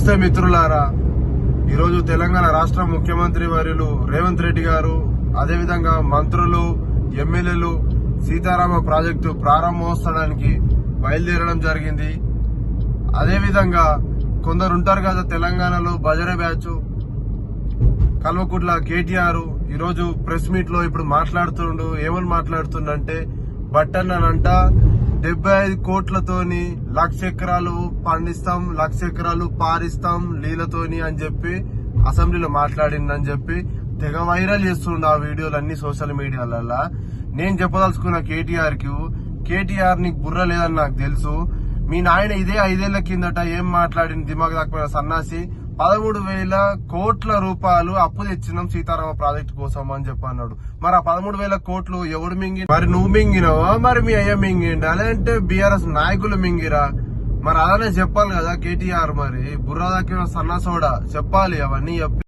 నమస్తే మిత్రులారా. ఈరోజు తెలంగాణ రాష్ట్ర ముఖ్యమంత్రి వర్యులు రేవంత్ రెడ్డి గారు అదేవిధంగా మంత్రులు ఎమ్మెల్యేలు సీతారామ ప్రాజెక్టు ప్రారంభోత్సవానికి బయలుదేరడం జరిగింది. అదేవిధంగా కొందరు ఉంటారు కదా తెలంగాణలో బజరే బ్యాచ్ కల్వకుట్ల కేటీఆర్ ఈరోజు ప్రెస్ మీట్లో ఇప్పుడు మాట్లాడుతుండు. ఏమని మాట్లాడుతుండంటే బట్టన్ననంట డెబ్బై ఐదు కోట్లతోని లక్ష ఎకరాలు పండిస్తాం లక్ష ఎకరాలు పారిస్తాం నీళ్ళతోని అని చెప్పి అసెంబ్లీలో మాట్లాడిందని చెప్పి తెగ వైరల్ చేస్తుండ ఆ వీడియోలు అన్ని సోషల్ మీడియాలలో నేను చెప్పదలుచుకున్న కేటీఆర్కి కేటీఆర్ నీకు బుర్ర లేదని నాకు తెలుసు. మీ నాయన ఇదే ఐదేళ్ళ కిందట ఏం మాట్లాడింది దిమాగ్ దాకపోయిన సన్నాసి? పదమూడు వేల కోట్ల రూపాయలు అప్పు తెచ్చినాం సీతారామ ప్రాజెక్టు కోసం అని చెప్పి అన్నాడు. మరి ఆ పదమూడు వేల కోట్లు ఎవడు మింగి? మరి నువ్వు మింగినావా? మరి మీ అయ్య మింగిండి? అలాంటే బీఆర్ఎస్ నాయకులు మింగిరా? మరి అలానే చెప్పాలి కదా కేటీఆర్ మరి. బుర్ర దాకిన సన్నాసోడా చెప్పాలి అవన్నీ చెప్పి.